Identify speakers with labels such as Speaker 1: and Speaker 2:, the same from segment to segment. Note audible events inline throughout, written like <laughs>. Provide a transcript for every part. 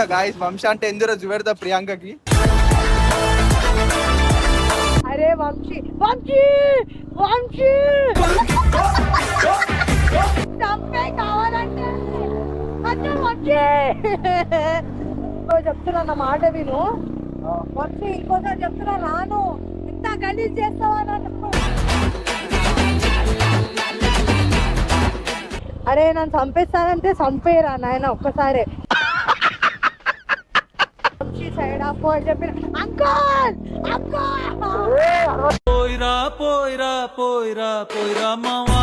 Speaker 1: Guys వంశ అంటే ఎందులో చూపెడతా ప్రియాంకకి.
Speaker 2: అరే వంశీ వంశీ వంశీ. చంపే కావాలంటే. అచ్చా వంశీ. చెప్తున్నా నా మాట విను. వంశీ ఇంకోసారి చెప్తున్నా రాను. ఇంత గలీజ్ చేస్తావా అరే నన్ను చంపేస్తానంటే చంపేయరా నాయన ఒక్కసారే. వంశీ సైడ్ ఆపు అని చెప్పిన అంకుల్! అంకుల్!
Speaker 3: పోయిరా పోయిరా పోయిరా పోయిరా మావా!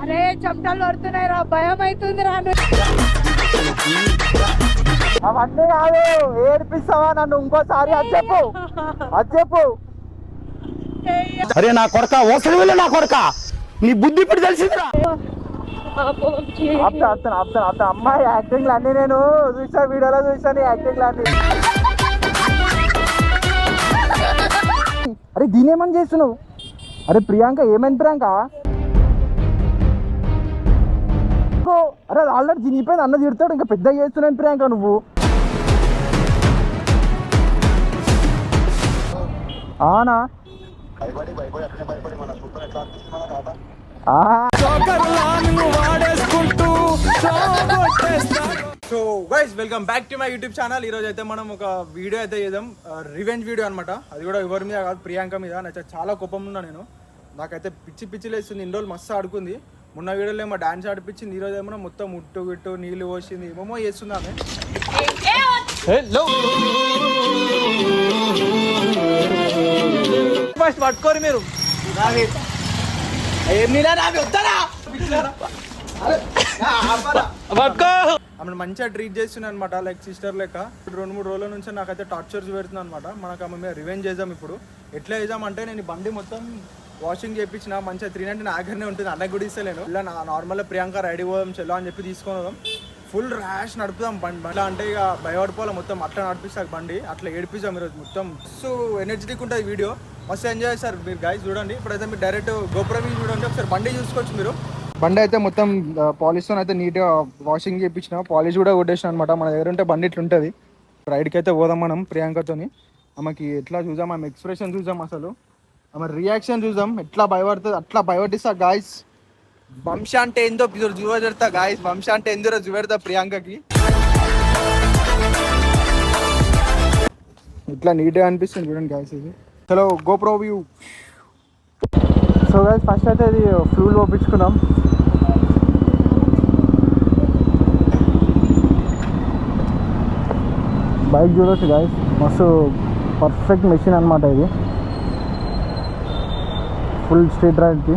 Speaker 2: అరే చెమటలు పడుతున్నాయి రా భయం అవుతుంది రా
Speaker 1: అవన్నీ కాదు ఏడిపిస్తావా నన్ను ఇంకోసారి? అది చెప్పు. అది చెప్పు.
Speaker 4: అరే నా కొడక ఓసలి వెళ్ళి నా కొడక. నీ బుద్ధి ఇప్పుడు తెలిసిందిరా.
Speaker 1: ఆపుతా ఆపుతాను ఆపుతాను అమ్మాయి యాక్టింగ్ అన్ని నేను చూసా వీడియోలో చూసాను యాక్టింగ్ అన్ని. అరే దీని ఏమని చేస్తున్నావు? అరే ప్రియాంక ఏమైంది ప్రియాంక? ఓ, అరే ఆల్రెడీ చినిగిపోయింది అన్న తిడతాడు ఇంకా పెద్ద చేస్తున్నాను ప్రియాంక నువ్వు. ఆనా? So guys welcome back to my YouTube channel ఈ రోజు అయితే మనం ఒక వీడియో అయితే చేద్దాం. రివెంజ్ వీడియో అనమాట అది కూడా ఎవరి మీద కాదు ప్రియాంక మీద. నాకు చాలా కోపం ఉన్నా నేను. నాకైతే పిచ్చి పిచ్చి లేస్తుంది. ఇన్ని రోజులు మస్తు ఆడుకుంది. మొన్న వీడియోలో ఏమో డాన్స్ ఆడిపించింది. ఈ రోజు ఏమో మొత్తం ముట్టు విట్టు నీళ్ళు పోసింది. ఏమేమో చేస్తుంది ఆమె. ఫస్ట్ పట్టుకోరు మీరు. ఆమెను మంచిగా ట్రీట్ చేస్తున్నాను అనమాట లైక్ సిస్టర్ లెక్క రెండు మూడు రోజుల నుంచి నాకైతే టార్చర్స్ పెడుతుంది అనమాట మనకు ఆమె మీద రివెంజ్ చేద్దాం ఇప్పుడు. ఎట్లా చేద్దాం అంటే నేను ఈ బండి మొత్తం వాషింగ్ చేయించిన మంచిగా త్రీ నైన్టీ నా దగ్గరనే ఉంటుంది అన్నకు కూడా ఇస్తలేను. ఇలా నా నార్మల్గా ప్రియాంక రెడీ పోదాం చెల్లో అని చెప్పి తీసుకొని పోదాం. ఫుల్ ర్యాష్ నడుపుదాం బండి అట్లా అంటే ఇక భయపడిపోవాలి మొత్తం అట్లా నడిపిస్తా బండి. అట్లా ఏడిపిస్తాం ఈరోజు మొత్తం. సో ఎనర్జెటిక్ ఉంటుంది వీడియో మస్తు ఎంజాయ్ చేస్తారు మీరు గైస్ చూడండి. ఇప్పుడైతే మీరు డైరెక్ట్ గోపురం చూడండి. ఒకసారి బండి చూసుకోవచ్చు మీరు. బండి అయితే మొత్తం పాలిష్తో అయితే నీట్గా వాషింగ్ చేయించిన. పాలిష్ కూడా కొట్టేసిన అనమాట మన దగ్గర ఉంటే బండి ఇట్లా ఉంటుంది. రైడ్కి అయితే పోదాం మనం ప్రియాంకతోని ఆమెకి ఎట్లా చూద్దాం? ఆమె ఎక్స్ప్రెషన్ చూద్దాం అసలు. ఆమె రియాక్షన్ చూద్దాం. ఎట్లా భయపడుతుంది? అట్లా భయపడిస్తా గాయస్ వంశ అంటే ఏందో చూపెడతా గాయస్ వంశ అంటే ఏందో చూపెడతా ప్రియాంకకి. ఇట్లా నీట్గా అనిపిస్తుంది చూడండి గాయస్ ఇది. Hello GoPro view so guys first అయితే ఇది ఫ్యూల్ పంపించుకున్నాం బైక్ చూడొచ్చు గాయస్ మస్తు పర్ఫెక్ట్ మెషిన్ అనమాట ఇది. ఫుల్ స్ట్రీట్ రైడ్కి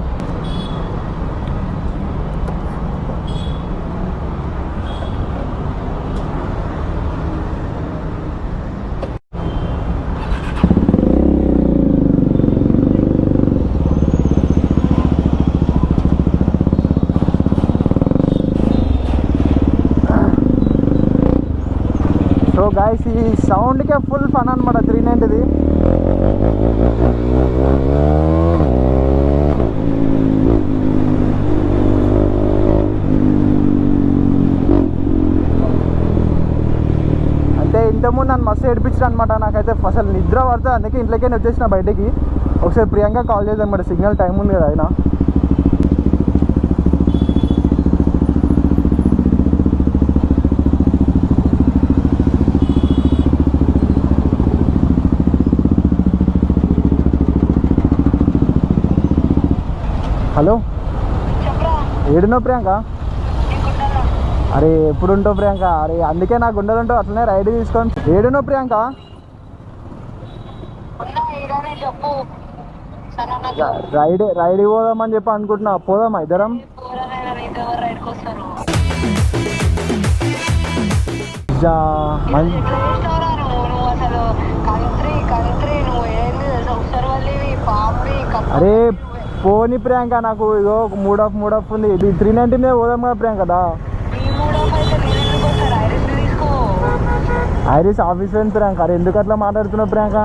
Speaker 1: సో గాయస్ ఈ సౌండ్కే ఫుల్ ఫన్ అనమాట త్రీ నైంటీది అయితే ఇంతకుముందు నన్ను మస్తు ఏడిపించారు అనమాట నాకైతే అసలు నిద్ర పడుతుంది. అందుకే ఇంట్లోకే వచ్చేసిన బయటికి. ఒకసారి ప్రియాంక కాల్ చేద్దాం మరి. సిగ్నల్ టైం ఉంది కదా ఆయన. హలో? ఏడునో ప్రియాంక? అరే ఎప్పుడు ఉంటావు ప్రియాంక? అరే అందుకే నా గుండెలు ఉంటావు అట్లనే రైడ్ తీసుకొని ఏడునో ప్రియాంక? రైడ్ రైడ్ పోదామని చెప్పి అనుకుంటున్నా. పోదామా ఇద్దరం? అరే పోని ప్రియాంక నాకు ఇదో మూడ్ ఆఫ్ మూడ్ ఆఫ్ ఉంది. ఇది త్రీ నైన్టీ మీద పోదాం కదా ప్రియాంక కదా ఐరిస్ ఆఫీస్ వెళ్తుంది ప్రియాంక. అరే ఎందుకు అట్లా మాట్లాడుతున్నావు ప్రియాంక?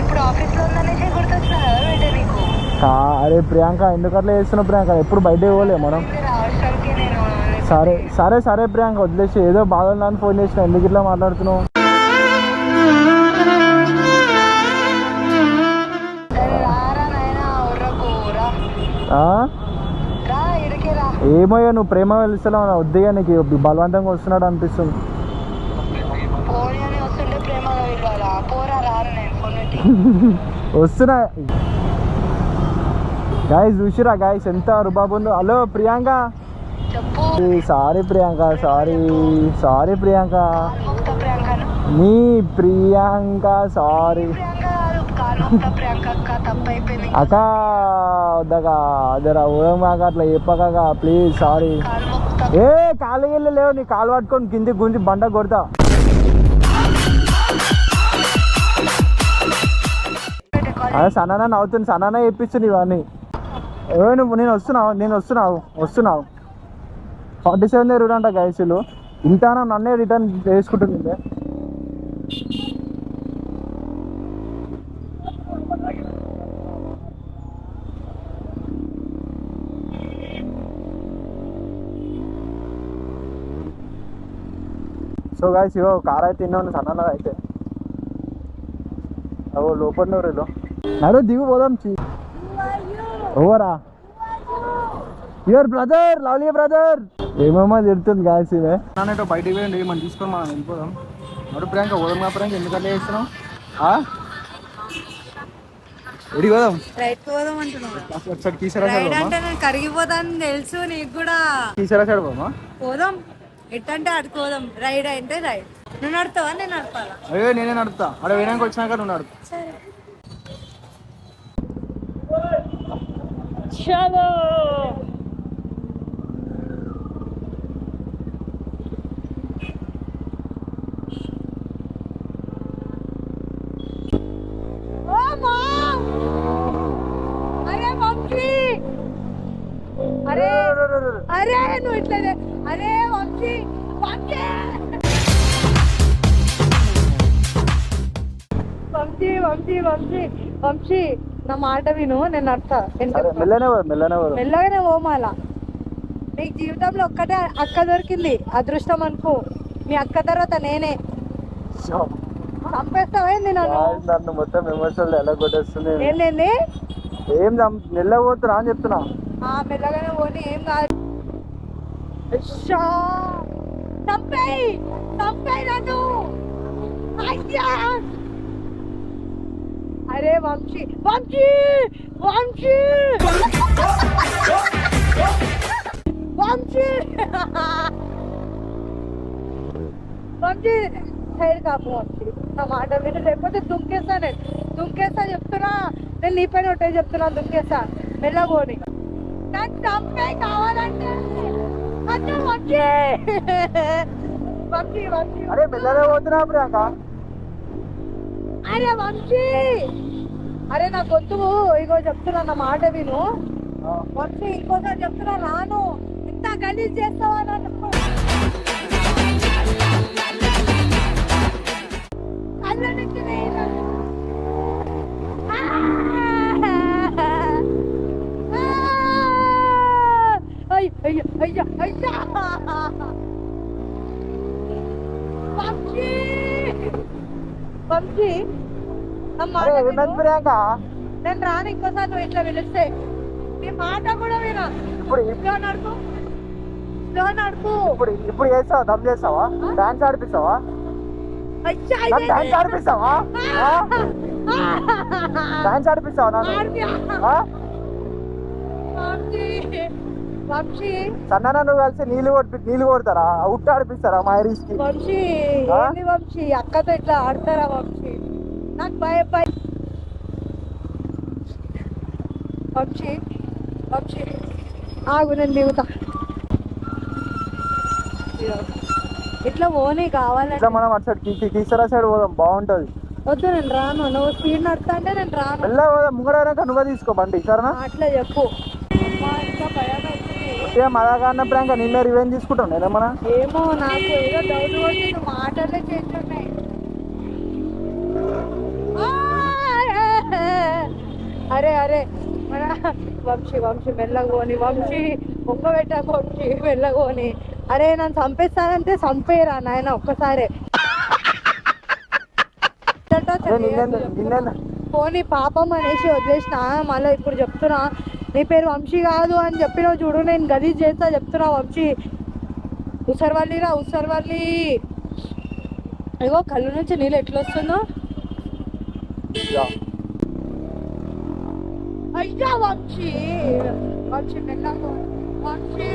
Speaker 2: ఇప్పుడు ఉందనేసి గుర్తొచ్చినా కదా నీకు?
Speaker 1: అరే ప్రియాంక ఎందుకు అట్లా చేస్తున్నావు ప్రియాంక? ఎప్పుడు బయటకు పోలే మనం.
Speaker 2: నేను
Speaker 1: సరే సరే సరే ప్రియాంక వదిలేసి ఏదో బాధ ఉందని ఫోన్ చేసిన. ఎందుకు ఇట్లా మాట్లాడుతున్నావు? ఏమయ్యో నువ్వు ప్రేమ వెళ్తున్నావు వద్దిగా నీకు బలవంతంగా వస్తున్నాడు అనిపిస్తుంది
Speaker 2: పోనీ అని వస్తుంటే ప్రేమగా విలువాలా పోరా రారా నేను ఫోన్ పెట్టి <laughs>
Speaker 1: వస్తున్నా. గాయస్ చూసిరా గాయస్ ఎంత రుబాబు ఉందో. Hello Priyanka. Sorry Priyanka sorry sorry Priyanka. నీ ప్రియాంక సారీ
Speaker 2: అక్క
Speaker 1: వద్దగా అదరా ఊరమాక అట్లా చెప్పక ప్లీజ్ సారీ ఏ కాలు గిల్లు లేవు నీ కాలు పట్టుకొని కింది గుంజి బండ కొడతా. అదే సనానా నవ్వుతుంది. సనానా చెప్పించింది ఇవన్నీ. ఏ నువ్వు నేను వస్తున్నావు నేను వస్తున్నావు వస్తున్నావు. ఫార్టీ సెవెన్ రూట్ అంట గైసులు ఇంటానా నన్నే రిటర్న్ చేసుకుంటుంది సో గాయస్ ఇవో కార్ అయితే తిన్నాను సన్నగా అయితే. అవో లోపల నూరులో నడు దిగు పోదాం చి ఓవరా యువర్ బ్రదర్ లవ్లీ బ్రదర్ ఏమేమో తిడుతుంది గాయస్ ఇవే. నాన్నతో బయటికి పోయండి మనం తీసుకొని మనం వెళ్ళిపోదాం. నడు ప్రియాంక పోదాం నా ప్రియాంక ఎందుకంటే చేస్తున్నాం ఎడికి పోదాం?
Speaker 2: రైట్ పోదాం
Speaker 1: తీసారా
Speaker 2: రైడ్
Speaker 1: సైడ్
Speaker 2: అంటే నేను కరిగిపోతాను తెలుసు నీకు కూడా.
Speaker 1: తీసారా సైడ్ పోమా
Speaker 2: పోదాం. ఎట్టంటే అటు పోదాం. రైడ్ అంటే రైడ్ నువ్వు నడుతావా? నేను నడపాలా?
Speaker 1: అయ్యో నేనే నడుపుతా. అక్కడ వినాయక వచ్చినాక నువ్వు నడుపు.
Speaker 2: సరే. చలో అరే వంశీ అరే అరే నువ్వు ఇట్లా చే- అరే వంశీ నా మాట విను నేను
Speaker 1: పోదాం
Speaker 2: మెల్లగానే ఓమాల నీకు జీవితంలో ఒక్కటే అక్క దొరికింది అదృష్టం అనుకో. మీ అక్క తర్వాత నేనే. చంపేస్తావేంది నన్ను?
Speaker 1: నన్ను మొత్తం ఎమోషనల్ ఎలా కొట్టేస్తుంది
Speaker 2: ఏంటండి
Speaker 1: ఏం నిల్లబోతున్నా అని చెప్తున్నా.
Speaker 2: ఆ మెల్లగానే పోనీ ఏం కాదు. అయ్యా! చంపేయ్! చంపేయ్ నన్ను! అయ్యా! అరే వంశీ వంశీ వంశీ. వంశీ. వంశీ సైడ్ కాపు వంశీ. నా మాట విను లేకపోతే దుంకేస్తా నేను. దుంకేస్తా చెప్తున్నా నేను నీ పైన ఒకటే చెప్తున్నా దుంకేస్తా. మెల్లగోని. నాకు చంపే కావాలంటే. అంటే వంశీ. వంశీ వంశీ.
Speaker 1: అరే మెల్లనే పోతున్నా ప్రియాంక.
Speaker 2: అరే వంశీ! అరే నా గొంతు ఇగో చెప్తున్నా నా మాట విను. వంశీ ఇంకోసారి చెప్తున్నా రాను. ఇంత గలీజ్ చేస్తావా నన్ను? అయ్య, అయ్య, అయ్య! వంశీ! వంశీ!
Speaker 1: ప్రియాంక
Speaker 2: నేను రాను ఇంకోసారి నువ్వు ఇట్లా పిలిస్తే. నీ మాట కూడా వినా
Speaker 1: ఇప్పుడు
Speaker 2: స్లో నడుపు. స్లో నడుపు.
Speaker 1: ఇప్పుడు ఇప్పుడు చేస్తావా? దమ్ చేస్తావా? డాన్స్ ఆడిపిస్తావా? డాన్స్? డాన్స్ సన్నన నువ్వు కలిసి నీళ్ళు కొట్టి నీళ్ళు కొడతారా? ఉట్ట ఆడిపిస్తారా మా కి
Speaker 2: వంశీ? అక్కతో ఇట్లా ఆడతారా వంశీ? నాకు భయ భయ వంశీ వంశీ ఆగు నేను దిగుతా ఇట్లా ఓనే కావాలంటే
Speaker 1: ఇట్లా మనం అటు సైడ్ కీసరా సైడ్ పోదాం బాగుంటది.
Speaker 2: వద్దు నేను రాను. నువ్వు స్పీడ్ నడుతా అంటే నేను రాను.
Speaker 1: మెల్ల పోదాం ముంగడైనాక నువ్వే తీసుకో బండి సరేనా?
Speaker 2: అట్లా చెప్పు. అమ్మా, ఇంకా భయం అవుతుంది
Speaker 1: ఏ మదాకాన్న ప్రాంక నీ మీద రివెంజ్ తీసుకుంటాం నేనేమన్నా?
Speaker 2: ఏమో నాకు ఏదో డౌట్ కొట్టి నువ్వు మాటలే చేస్తున్నాయి అరే అరే. మన వంశీ వంశీ మెల్లగోని వంశీ ఒక్క పెట్ట వంశీ మెల్లగోని అరే నన్ను చంపేస్తానంటే చంపేరా నాయన ఒక్కసారే. పోనీ పాపం అనేసి వదిలేసిన. మళ్ళీ ఇప్పుడు చెప్తున్నా. నీ పేరు వంశీ కాదు అని చెప్పినావు చూడు. నేను గలీజ్ చేస్తా చెప్తున్నా వంశీ. ఉసర్వల్లిరా ఉసర్వల్లి. ఇగో కళ్ళు నుంచి నీళ్ళు ఎట్లా మంచి మంచి మెల్లగా మంచి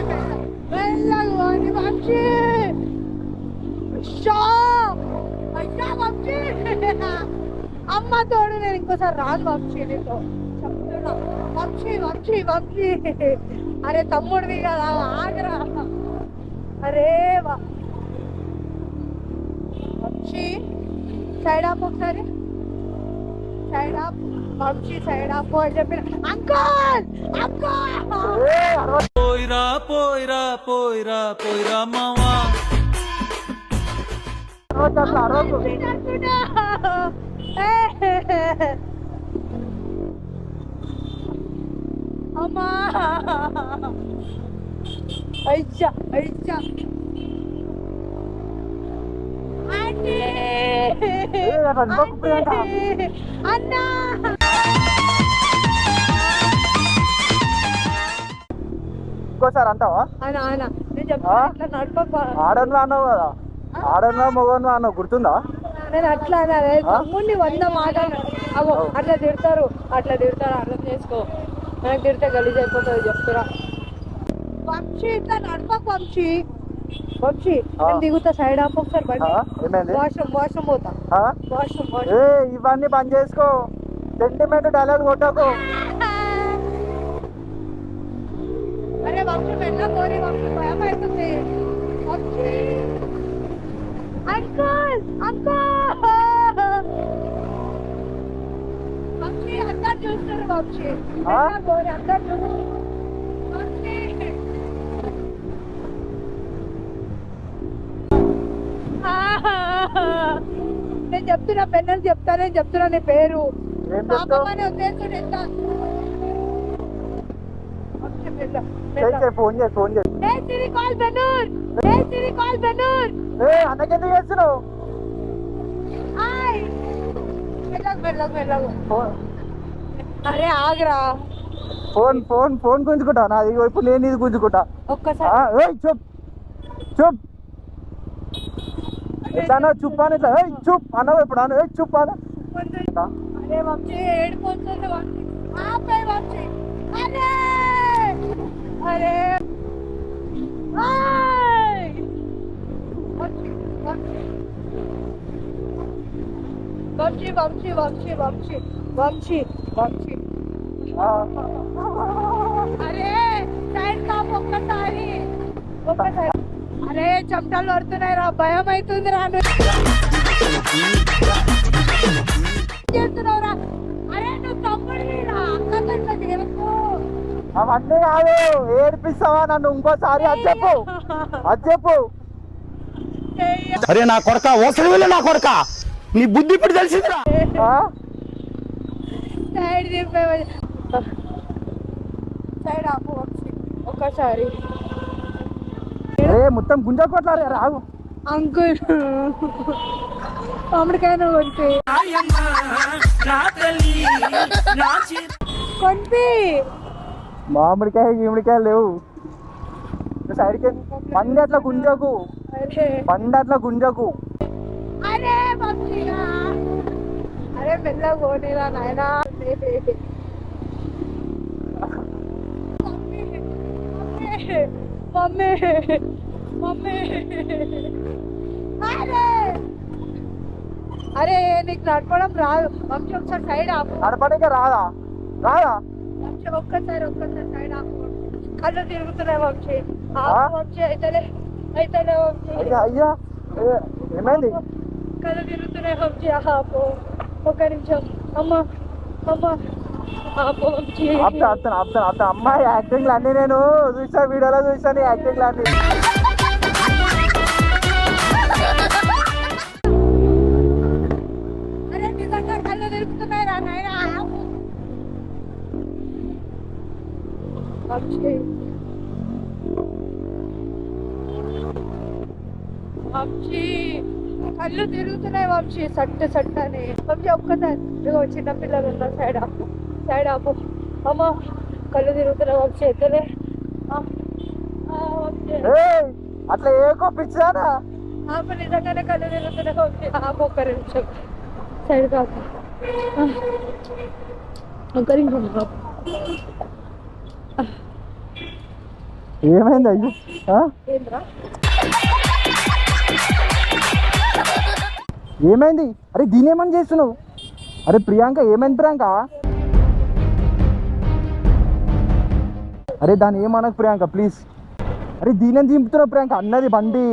Speaker 2: మెల్లగా వంశీ షా అయ్యా వంశీ అమ్మ తోడు నేను ఇంకోసారి రాను వంశీ నీతో. చెప్తున్నా వంశీ వంశీ వంశీ అరే తమ్ముడివి కదా ఆగరా. అరే వా. వంశీ సైడ్ ఆప్ ఒకసారి. Side up Vamshi side up అని చెప్పిన అంకుల్ అంకుల్!
Speaker 3: పోయిరా పోయిరా పోయిరా పోయిరా మావా.
Speaker 2: అమ్మా. అయ్యా అయ్యా! అన్నా
Speaker 1: ఇంకోసారి అంటావా
Speaker 2: అన్నా నేను
Speaker 1: ఆడను అన్నావు కదా ఆడను మొగను అన్నావు గుర్తుందా
Speaker 2: నేను అట్లా అనాలి తమ్ముడిని వంద మాటలు అవో అట్లా తిడతారు అట్లా తిడతారు అర్థం చేసుకో నాకు తిడితే గలీజ్ అయిపోతుంది చెప్తురా వంశీ ఇట్లా నడపకు వంశీ వంశీ నేను దిగుతా సైడ్ ఆఫ్ ఒకసారి బండి
Speaker 1: ఆ? ఏమైంది
Speaker 2: వాష్రూమ్ వాష్రూమ్ పోతా
Speaker 1: ఆ?
Speaker 2: వాష్రూమ్
Speaker 1: ఏ
Speaker 2: వాష్రూమ్
Speaker 1: ఇవన్నీ బంద్ చేసుకో సెంటిమెంట్ డైలాగ్ కొట్టకు
Speaker 2: అరే వంశీ వెళ్ళ కోరి వంశీ భయం అవుతుంది వంశీ అంకుల్ అంకుల్ వంశీ అందరు చూస్తారు వంశీ
Speaker 1: ఆ?
Speaker 2: వెళ్ళ కోరి అందరు చూస్తారు వంశీ నేను చెప్తున్నా పెన్నలు చెప్తా నేను చెప్తున్నా నీ పేరు. ఉద్దేశం ఎంత
Speaker 1: ఫోన్ చేయి phone!
Speaker 2: Hey Siri, call Benur!
Speaker 1: ఏ అన్నకెందుకు చేస్తున్నావు?
Speaker 2: మెల్లగు మెల్లగు
Speaker 1: ఫోన్
Speaker 2: అరే ఆగరా.
Speaker 1: ఫోన్ ఫోన్ ఫోన్ గుంజుకుంటా నాది ఇగో ఇప్పుడు నేను ఇది గుంజుకుంటా.
Speaker 2: ఒక్కసారి.
Speaker 1: చూప్ చూప్ ఎట్లా చూప్ అని ఇట్లా ఏయ్ చూప్ అన్నావు ఇప్పుడు అన్న ఏయ్ చూప్ అన్న
Speaker 2: అరే వంశీ ఏడుపోతుంది వంశీ ఆపే వంశీ అరే అరే ఆయ్! వంశీ వంశీ వంశీ వంశీ వంశీ వంశీ వంశీ
Speaker 1: ఆ,
Speaker 2: అరే చెమటలు పడుతున్నాయి రా భయం అవుతుంది రా? చేస్తున్నావురా అరే నువ్వు తమ్ముడివి రా అక్కతో.
Speaker 1: అవన్నీ కాదు ఏడిపిస్తావా నన్ను ఇంకోసారి? అది చెప్పు. అది చెప్పు.
Speaker 4: అరే నా కొడక ఓసలి వెళ్ళి నా కొడక. నీ బుద్ధి ఇప్పుడు తెలిసిందిరా?
Speaker 2: సైడ్ తిప్పే సైడ్ ఆపు వంశీ.
Speaker 1: మొత్తం గుంజకొట్లారే రాగు
Speaker 2: అంకుల్ మామిడికాయ కొంటి కొంటి
Speaker 1: మామిడికాయ గీమిడికాయ లేవు. సైడ్కి బండి అట్లా గుంజకు. బండి అట్లా గుంజకు.
Speaker 2: అరే అరే మెల్ల పోనీరా నాయనా. మమ్మీ. మమ్మీ. అరే. నీకు నడపడం రాదు. వంశీ ఒకసారి సైడ్ ఆపు.
Speaker 1: నడపడానికి రాదా? రాదా?
Speaker 2: వంశీ ఒక్కసారి ఒక్కసారి సైడ్ ఆపు. కళ్ళు తిరుగుతున్నాయి వంశీ
Speaker 1: ఆ?
Speaker 2: ఆపు వంశీ అయితేలే అయితేలే వంశీ
Speaker 1: అయ్యా ఏమైంది?
Speaker 2: కళ్ళు తిరుగుతున్నాయి వంశీ ఆపు. ఒక నిమిషం. అమ్మ అమ్మ. ఆపు వంశీ
Speaker 1: ఆపుతా ఆపుతాను ఆపుతాను ఆపుతాను అమ్మాయి యాక్టింగ్లు అన్నీ నేను చూసా వీడియోలో చూసాను యాక్టింగ్లు అన్నీ
Speaker 2: వంశీ వంశీ కళ్ళు తిరుగుతున్నాయి వంశీ సట్టు సట్టు అని వంశీ ఒక్కసారి ఇదిగో చిన్న పిల్లలు ఉన్నారు సైడ్ ఆపు సైడ్ ఆపు అమ్మ కళ్ళు తిరుగుతున్నాయి వంశీ ఎద్దలే ఆ, ఆ, వంశీ
Speaker 1: ఏయ్, అట్లా ఏకో పిచ్చారా
Speaker 2: ఆపు నిజంగానే కళ్ళు తిరుగుతున్నాయి వంశీ ఆపు ఒక్క నిమిషం సైడ్ కాపు ఆ, ఒక్క నిమిషం ఆపు.
Speaker 1: ఏమైంది అయ్యో? ఏమైంది? అరే దీని ఏమని చేస్తున్నావు? అరే ప్రియాంక ఏమైంది ప్రియాంక? అరే దాన్ని ఏమనకు ప్రియాంక ప్లీజ్ అరే దీని దింపుతున్నావు ప్రియాంక? అన్నది బండి.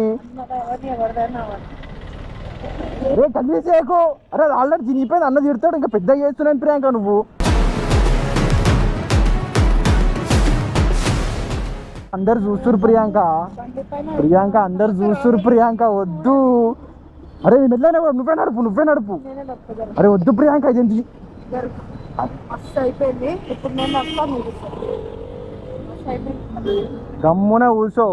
Speaker 1: అరే కలిసేకు అరే ఆల్రెడీ తినిగిపోయింది అన్న తిడతాడు ఇంకా పెద్ద చేస్తున్నాను ప్రియాంక నువ్వు. అందరు చూస్తురు ప్రియాంక. ప్రియాంక అందరు చూస్తురు ప్రియాంక. వద్దు. అరే నీ మెల్లనే నువ్వే నడుపు నువ్వే నడుపు. అరే వద్దు ప్రియాంక ఇదేంటి గమ్మున కూసో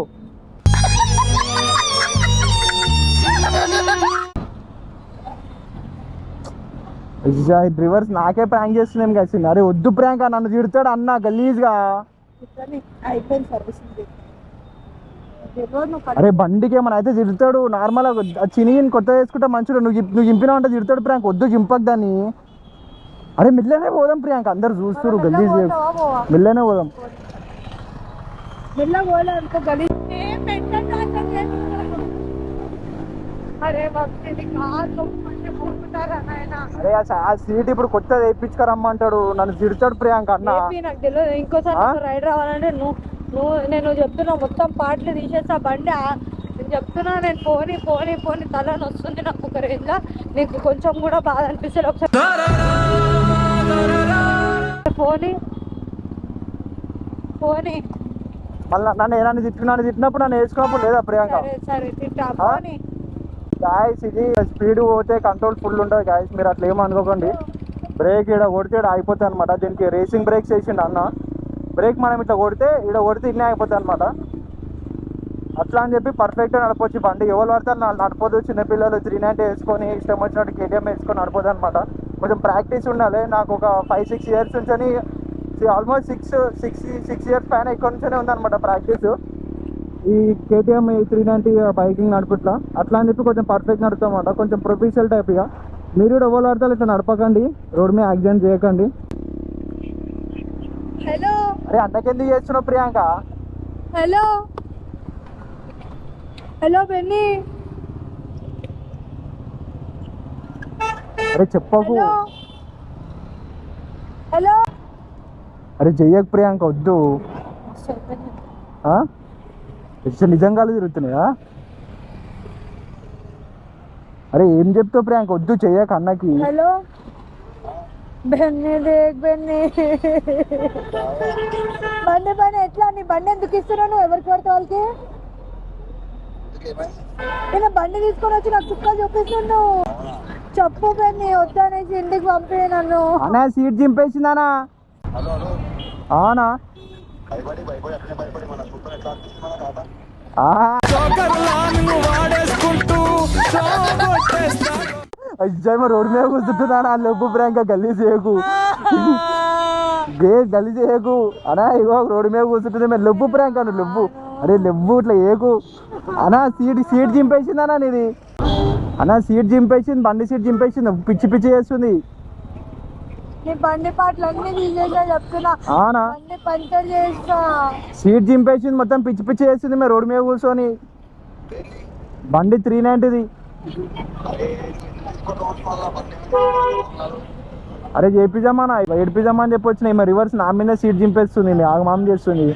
Speaker 1: రివర్స్ నాకే ప్రాంక్ చేస్తున్నాం కలిసి అరే వద్దు ప్రాంక్ నన్ను తిడతాడు అన్న గలీజ్గా. అరే బండికి ఏమైనా అయితే తిడతాడు. నార్మల్ చినిగిని కొత్త వేసుకుంటే మంచిగా నువ్వు నువ్వు గింపినా అంటే తిడతాడు ప్రియాంక. వద్దు గింపక్ దాన్ని. అరే మిల్లనే పోదాం ప్రియాంక. అందరు చూస్తురు
Speaker 2: పోవా?
Speaker 1: మిల్లనే పోదాం.
Speaker 2: అరే
Speaker 1: అరే ఆ సీట్ ఇప్పుడు కొత్తది వేయించుకరమ్మంటాడు. నన్ను తిడతాడు ప్రియాంక అన్న.
Speaker 2: నాకు తెలియదు. ఇంకోసారి రైడ్ రావాలంటే నువ్వు నువ్వు నేను చెప్తున్నా మొత్తం పాటలు తీసేస్తా. బండి ఆ- నేను చెప్తున్నా నేను పోని పోని పోని తల వస్తుంది నాకు ఒక రేంజ్ నీకు కొంచెం కూడా బాధ అనిపిస్తుంది ఒకసారి. పోని పోని.
Speaker 1: మళ్ళీ నన్ను ఏదైనా తిట్టినాను తిట్టినప్పుడు నన్ను వేసుకున్నప్పుడు లేదా ప్రియాంక?
Speaker 2: సరే సరే తింటా పోని.
Speaker 1: గాయస్ ఇది స్పీడ్ పోతే కంట్రోల్ ఫుల్ ఉంటుంది గాయస్ మీరు అట్లా ఏమనుకోకండి బ్రేక్ ఇక్కడ కొడితే ఈడ అయిపోతుంది అనమాట దీనికి రేసింగ్ బ్రేక్స్ వేసిండు అన్న. బ్రేక్ మనం ఇట్లా కొడితే ఇక్కడ కొడితే ఇన్నే అయిపోతుంది అనమాట అట్లా అని చెప్పి పర్ఫెక్ట్గా నడపొచ్చు. బండి ఎవరు పడితే వాళ్ళు నడపదు చిన్నపిల్లలు త్రీ నైంటీ వేసుకొని ఇష్టం వచ్చినట్టు కేటీఎం వేసుకొని నడపదు అనమాట కొంచెం ప్రాక్టీస్ ఉండాలి. నాకు ఒక ఫైవ్ సిక్స్ ఇయర్స్ నుంచి almost six six six years పైన ఇక్కడ నుంచే ఉందన్నమాట ప్రాక్టీస్ ఈ కేటీఎం త్రీ నైంటీ బైకింగ్ నడుపుట్లా? అట్లా అని చెప్పి కొంచెం పర్ఫెక్ట్ నడుపుతామన్నమాట కొంచెం ప్రొఫెషనల్ టైప్ ఇక. మీరు కూడా ఎవరు పడతారు ఇట్లా నడపకండి. రోడ్ మీద యాక్సిడెంట్ చేయకండి.
Speaker 2: హలో
Speaker 1: అరే అన్నకెందుకు చేస్తున్నావు ప్రియాంక?
Speaker 2: హలో హలో బెన్నీ
Speaker 1: అరే చెప్పకు.
Speaker 2: హలో హలో
Speaker 1: అరే చెయ్యకు ప్రియాంక వద్దు. ఆ? ఇష్ట నిజంగా తిరుగుతున్నాయా? అరే ఏం చెప్తావు ప్రియాంక? వద్దు చెయ్యక అన్నకి.
Speaker 2: హలో? బెన్నీ దేక్ బెన్నీ. బండి పైన ఎట్లా నీ బండి ఎందుకు ఇస్తున్నావు నువ్వు? ఎవరికి పడితే వాళ్ళకి? నేను బండి తీసుకొని వచ్చి నాకు చుక్కలు చూపిస్తున్నావు. చెప్పు బెన్నీ వద్దనేసి ఇంటికి పంపే నన్ను.
Speaker 1: అన్నా సీట్ చింపేసిందానా అవునా? అయ్యమ్మ రోడ్డు మీద కూర్చుంటున్నానా లెబ్బు ప్రియాంక గల్లీ చేయకు. గే గల్లీ చేయకు. అనా ఇగో రోడ్డు మీద కూర్చుంటుంది మేము లెబ్బు ప్రియాంక నువ్వు లెబ్బు అరే లెబ్బు ఇట్లా ఏకు అనా సీట్ సీట్ చింపేసిందనా నీది. అనా సీట్ చింపేసింది బండి సీట్ చింపేసింది పిచ్చి పిచ్చి చేస్తుంది.
Speaker 2: నీ బండి పాటలు అన్ని తీసేసా చెప్తున్నా.
Speaker 1: అవునా?
Speaker 2: బండి పంచర్ చేస్తా.
Speaker 1: సీట్ చింపేసింది మొత్తం పిచ్చి పిచ్చి చేస్తుంది మేము రోడ్డు మీద కూర్చొని. బండి త్రీ నైంటీది అరే చేపిజామా ఏడిపిజామా అని చెప్పి వచ్చినాయి. మరి రివర్స్ నా మీద సీట్ చింపేస్తుంది మీ ఆగమాం చేస్తుంది.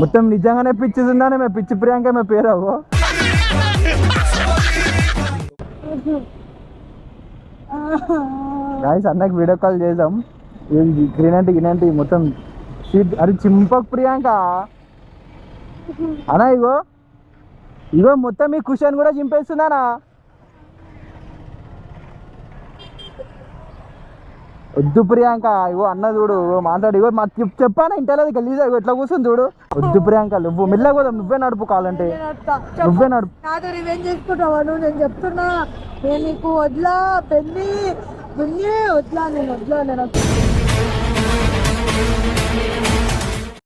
Speaker 1: మొత్తం నిజంగానే పిచ్చిస్తుందానే మేము పిచ్చి ప్రియాంక మేము పేరు అవ్వ. <laughs> గాయస్ అన్నకి వీడియో కాల్ చేద్దాం. గ్రీన్ అంటే గ్రీన్ అంటే మొత్తం సీట్ అది చింపక్ ప్రియాంక. అనా ఇగో. ఇగో మొత్తం మీ కుషన్ కూడా చింపేస్తున్నానా వద్దు ప్రియాంక ఇగో అన్న చూడు మాట్లాడు ఇగో మా చెప్- చెప్పాను ఇంటలేదు గలీజా ఇగో ఎట్లా కూర్చుంది చూడు? వద్దు ప్రియాంక నువ్వు మెల్లగా పోదాం నువ్వే నడుపు కావాలంటే. నువ్వే నడుపు.
Speaker 2: నాతో రివెంజ్ చేసుకుంటావా నువ్వు? నేను చెప్తున్నా. నేను నీకు వడ్లా పెళ్ళి? వడ్లా నేను వడ్లా నేను.